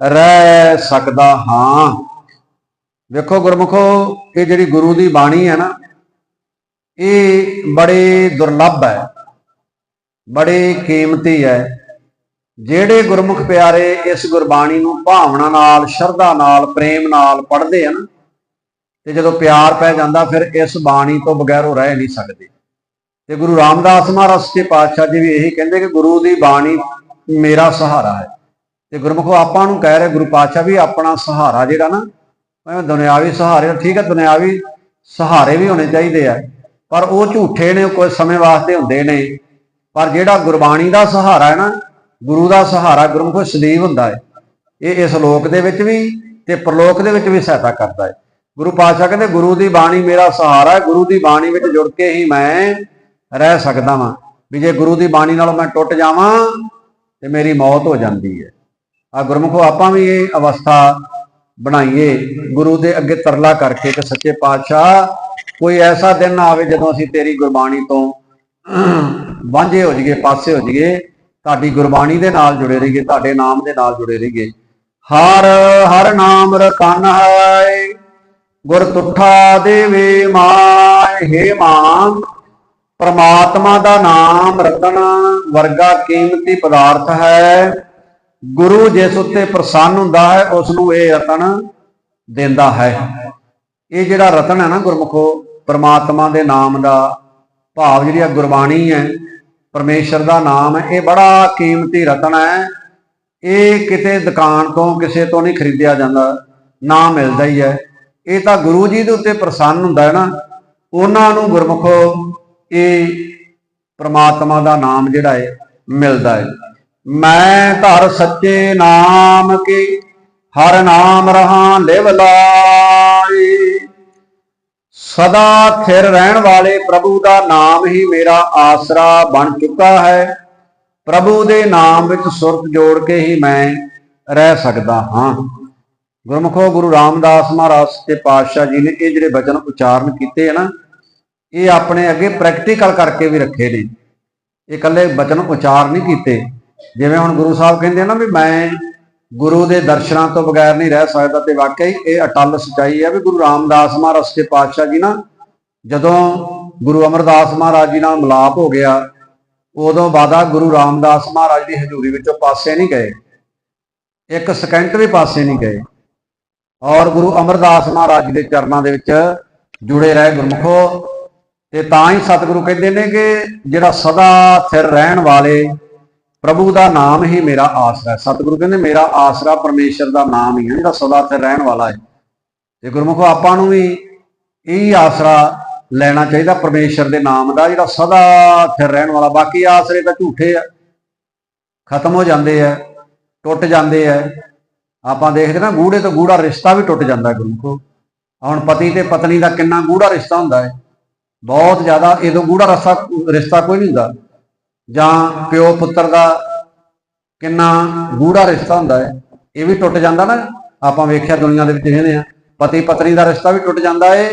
ਰਹਿ ਸਕਦਾ ਹਾਂ। ਵੇਖੋ ਗੁਰਮੁਖੋ, ਇਹ ਜਿਹੜੀ ਗੁਰੂ ਦੀ ਬਾਣੀ ਹੈ ਨਾ, ਇਹ ਬੜੇ ਦੁਰਲੱਭ ਹੈ, ਬੜੇ ਕੀਮਤੀ ਹੈ। ਜਿਹੜੇ ਗੁਰਮੁਖ ਪਿਆਰੇ ਇਸ ਗੁਰਬਾਣੀ ਨੂੰ ਭਾਵਨਾ ਨਾਲ, ਸ਼ਰਧਾ ਨਾਲ, ਪ੍ਰੇਮ ਨਾਲ ਪੜ੍ਹਦੇ ਹਨ ਤੇ ਜਦੋਂ ਪਿਆਰ ਪੈ ਜਾਂਦਾ, ਫਿਰ ਇਸ ਬਾਣੀ ਤੋਂ ਬਗੈਰ ਉਹ ਰਹਿ ਨਹੀਂ ਸਕਦੇ। ਤੇ ਗੁਰੂ ਰਾਮਦਾਸ ਮਹਾਰਾਜ ਸੱਚੇ ਪਾਤਸ਼ਾਹ ਜੀ ਵੀ ਇਹੀ ਕਹਿੰਦੇ ਕਿ ਗੁਰੂ ਦੀ ਬਾਣੀ ਮੇਰਾ ਸਹਾਰਾ ਹੈ। ਤੇ ਗੁਰਮੁਖੋ ਆਪਾਂ ਨੂੰ ਕਹਿ ਰਹੇ ਗੁਰੂ ਪਾਤਸ਼ਾਹ ਵੀ ਆਪਣਾ ਸਹਾਰਾ ਜਿਹੜਾ ਨਾ, ਭਾਵੇਂ ਦੁਨਿਆਵੀ ਸਹਾਰੇ ਠੀਕ ਹੈ, ਦੁਨਿਆਵੀ ਸਹਾਰੇ ਵੀ ਹੋਣੇ ਚਾਹੀਦੇ ਆ, ਪਰ ਉਹ ਝੂਠੇ ਨੇ ਕੁਝ ਸਮੇਂ ਵਾਸਤੇ ਹੁੰਦੇ ਨੇ, ਪਰ ਜਿਹੜਾ ਗੁਰਬਾਣੀ ਦਾ ਸਹਾਰਾ ਹੈ ਨਾ, ਗੁਰੂ ਦਾ ਸਹਾਰਾ ਗੁਰਮੁਖੋ ਸਦੀਵ ਹੁੰਦਾ ਹੈ, ਇਹ ਇਸ ਲੋਕ ਦੇ ਵਿੱਚ ਵੀ ਤੇ ਪ੍ਰਲੋਕ ਦੇ ਵਿੱਚ ਵੀ ਸਹਾਇਤਾ ਕਰਦਾ ਹੈ। ਗੁਰੂ ਪਾਤਸ਼ਾਹ ਕਹਿੰਦੇ, ਗੁਰੂ ਦੀ ਬਾਣੀ ਮੇਰਾ ਸਹਾਰਾ ਹੈ, ਗੁਰੂ ਦੀ ਬਾਣੀ ਵਿੱਚ ਜੁੜ ਕੇ ਹੀ ਮੈਂ ਰਹਿ ਸਕਦਾ ਵਾਂ, ਵੀ ਜੇ ਗੁਰੂ ਦੀ ਬਾਣੀ ਨਾਲੋਂ ਮੈਂ ਟੁੱਟ ਜਾਵਾਂ, ਤੇ ਮੇਰੀ ਮੌਤ ਹੋ ਜਾਂਦੀ ਹੈ। ਆ ਗੁਰਮੁਖੋ, ਆਪਾਂ ਵੀ ਇਹ ਅਵਸਥਾ ਬਣਾਈਏ। ਗੁਰੂ ਦੇ ਅੱਗੇ ਤਰਲਾ ਕਰਕੇ ਕਿ ਸੱਚੇ ਪਾਤਸ਼ਾਹ, ਕੋਈ ਐਸਾ ਦਿਨ ਨਾ ਆਵੇ ਜਦੋਂ ਅਸੀਂ ਤੇਰੀ ਗੁਰਬਾਣੀ ਤੋਂ ਵਾਂਝੇ ਹੋ ਜਾਈਏ, ਪਾਸੇ ਹੋ ਜਾਈਏ। ਤੁਹਾਡੀ ਗੁਰਬਾਣੀ ਦੇ ਨਾਲ ਜੁੜੇ ਰਹੀਏ, ਤੁਹਾਡੇ ਨਾਮ ਦੇ ਨਾਲ ਜੁੜੇ ਰਹੀਏ। ਹਰ ਹਰ ਨਾਮ ਰਤਨ ਹੈ, ਗੁਰ ਤੁਠਾ ਦੇਵੇ ਮਾਇ ਹੇ ਮਾਂ ਪਰਮਾਤਮਾ ਦਾ ਨਾਮ ਰਤਨ, ਵਰਗਾ ਕੀਮਤੀ ਪਦਾਰਥ ਹੈ। ਗੁਰੂ ਜਿਸ ਉੱਤੇ ਪ੍ਰਸੰਨ ਹੁੰਦਾ ਹੈ ਉਸ ਨੂੰ ਇਹ ਰਤਨ ਦਿੰਦਾ ਹੈ। ਇਹ ਜਿਹੜਾ ਰਤਨ ਹੈ ਨਾ ਗੁਰਮੁਖੋ, ਪ੍ਰਮਾਤਮਾ ਦੇ ਨਾਮ ਦਾ ਭਾਵ ਜਿਹੜੀ ਆ ਗੁਰਬਾਣੀ ਹੈ, ਪਰਮੇਸ਼ਰ ਦਾ ਨਾਮ ਹੈ, ਇਹ ਬੜਾ ਕੀਮਤੀ ਰਤਨ ਹੈ। ਇਹ ਕਿਤੇ ਦੁਕਾਨ ਤੋਂ, ਕਿਸੇ ਤੋਂ ਨਹੀਂ ਖਰੀਦਿਆ ਜਾਂਦਾ, ਨਾ ਮਿਲਦਾ ਹੀ ਹੈ। ਇਹ ਤਾਂ ਗੁਰੂ ਜੀ ਦੇ ਉੱਤੇ ਪ੍ਰਸੰਨ ਹੁੰਦਾ ਹੈ ਨਾ, ਉਹਨਾਂ ਨੂੰ ਗੁਰਮੁਖੋ ਇਹ ਪ੍ਰਮਾਤਮਾ ਦਾ ਨਾਮ ਜਿਹੜਾ ਹੈ, ਮਿਲਦਾ ਹੈ। ਮੈਂ ਧਰ ਸੱਚੇ ਨਾਮ ਕੇ, ਹਰ ਨਾਮ ਰਹਾ ਲਿਵ ਲਾਈ ਸਦਾ ਥਿਰ ਰਹਿਣ ਵਾਲੇ ਪ੍ਰਭੂ ਦਾ ਨਾਮ ਹੀ ਮੇਰਾ ਆਸਰਾ ਬਣ ਚੁੱਕਾ ਹੈ। ਪ੍ਰਭੂ ਦੇ ਨਾਮ ਵਿੱਚ ਸੁਰਤ ਜੋੜ ਕੇ ਹੀ ਮੈਂ ਰਹਿ ਸਕਦਾ ਹਾਂ। ਗੁਰਮੁਖੋ ਗੁਰੂ ਰਾਮਦਾਸ ਮਹਾਰਾਜ ਤੇ ਪਾਤਸ਼ਾਹ ਜੀ ਨੇ ਇਹ ਜਿਹੜੇ ਬਚਨ ਉਚਾਰਨ ਕੀਤੇ ਹਨ ਇਹ ਆਪਣੇ ਅੱਗੇ ਪ੍ਰੈਕਟੀਕਲ ਕਰਕੇ ਵੀ ਰੱਖੇ ਨੇ। ਇਹ ਇਕੱਲੇ ਬਚਨ ਉਚਾਰ ਨਹੀਂ ਕੀਤੇ। ਜਿਵੇਂ ਹੁਣ ਗੁਰੂ ਸਾਹਿਬ ਕਹਿੰਦੇ ਨਾ ਵੀ ਮੈਂ ਗੁਰੂ ਦੇ ਦਰਸ਼ਨਾਂ ਤੋਂ ਬਗੈਰ ਨਹੀਂ ਰਹਿ ਸਕਦਾ ਤੇ ਵਾਕਈ ਇਹ ਅਟਲ ਸਚਾਈ ਹੈ ਵੀ ਗੁਰੂ ਰਾਮਦਾਸ ਮਹਾਰਾਜ ਸੱਚੇ ਪਾਤਸ਼ਾਹ ਜੀ ਨਾ ਜਦੋਂ ਗੁਰੂ ਅਮਰਦਾਸ ਮਹਾਰਾਜ ਜੀ ਨਾਲ ਮਿਲਾਪ ਹੋ ਗਿਆ, ਉਦੋਂ ਬਾਅਦਾ ਗੁਰੂ ਰਾਮਦਾਸ ਮਹਾਰਾਜ ਦੀ ਹਜ਼ੂਰੀ ਵਿੱਚੋਂ ਪਾਸੇ ਨਹੀਂ ਗਏ। ਇੱਕ ਸਕਿੰਟ ਵੀ ਪਾਸੇ ਨਹੀਂ ਗਏ। ਔਰ ਗੁਰੂ ਅਮਰਦਾਸ ਮਹਾਰਾਜ ਦੇ ਚਰਨਾਂ ਦੇ ਵਿੱਚ ਜੁੜੇ ਰਹੇ ਗੁਰਮੁਖੋ, ਤੇ ਤਾਂ ਹੀ ਸਤਿਗੁਰੂ ਕਹਿੰਦੇ ਨੇ ਕਿ ਜਿਹੜਾ ਸਦਾ ਸਿਰ ਰਹਿਣ ਵਾਲੇ ਪ੍ਰਭੂ ਦਾ ਨਾਮ ਹੀ ਮੇਰਾ ਆਸਰਾ ਹੈ। ਸਤਿਗੁਰੂ ਕਹਿੰਦੇ, ਮੇਰਾ ਆਸਰਾ ਪਰਮੇਸ਼ਰ ਦਾ ਨਾਮ ਹੀ ਹੈ। ਜਿਹੜਾ ਸਦਾ ਸਿਰ ਰਹਿਣ ਵਾਲਾ ਹੈ। ਤੇ ਗੁਰਮੁਖੋ, ਆਪਾਂ ਨੂੰ ਵੀ ਇਹ ਆਸਰਾ ਲੈਣਾ ਚਾਹੀਦਾ, ਪਰਮੇਸ਼ਰ ਦੇ ਨਾਮ ਦਾ, ਜਿਹੜਾ ਸਦਾ ਸਿਰ ਰਹਿਣ ਵਾਲਾ। ਬਾਕੀ ਆਸਰੇ ਤਾਂ ਝੂਠੇ ਆ। ਖਤਮ ਹੋ ਜਾਂਦੇ ਆ, ਟੁੱਟ ਜਾਂਦੇ ਆ। ਆਪਾਂ ਦੇਖਦੇ ਨਾ ਗੂੜੇ ਤੋਂ ਗੂੜਾ ਰਿਸ਼ਤਾ ਵੀ ਟੁੱਟ ਜਾਂਦਾ ਗੁਰਮੁਖੋ। ਹੁਣ ਪਤੀ ਤੇ ਪਤਨੀ ਦਾ ਕਿੰਨਾ ਗੂੜਾ ਰਿਸ਼ਤਾ ਹੁੰਦਾ ਹੈ। ਬਹੁਤ ਜ਼ਿਆਦਾ ਇਹ ਤੋਂ ਗੂੜਾ ਰਸਾ ਰਿਸ਼ਤਾ ਕੋਈ ਨਹੀਂ ਹੁੰਦਾ। ਜਾਂ ਪਿਓ ਪੁੱਤਰ ਦਾ ਕਿੰਨਾ ਗੂੜਾ ਰਿਸ਼ਤਾ ਹੁੰਦਾ ਹੈ, ਇਹ ਵੀ ਟੁੱਟ ਜਾਂਦਾ ਨਾ। ਆਪਾਂ ਵੇਖਿਆ ਦੁਨੀਆ ਦੇ ਵਿੱਚ ਇਹਨੇ ਆ ਪਤੀ ਪਤਨੀ ਦਾ ਰਿਸ਼ਤਾ ਵੀ ਟੁੱਟ ਜਾਂਦਾ ਏ।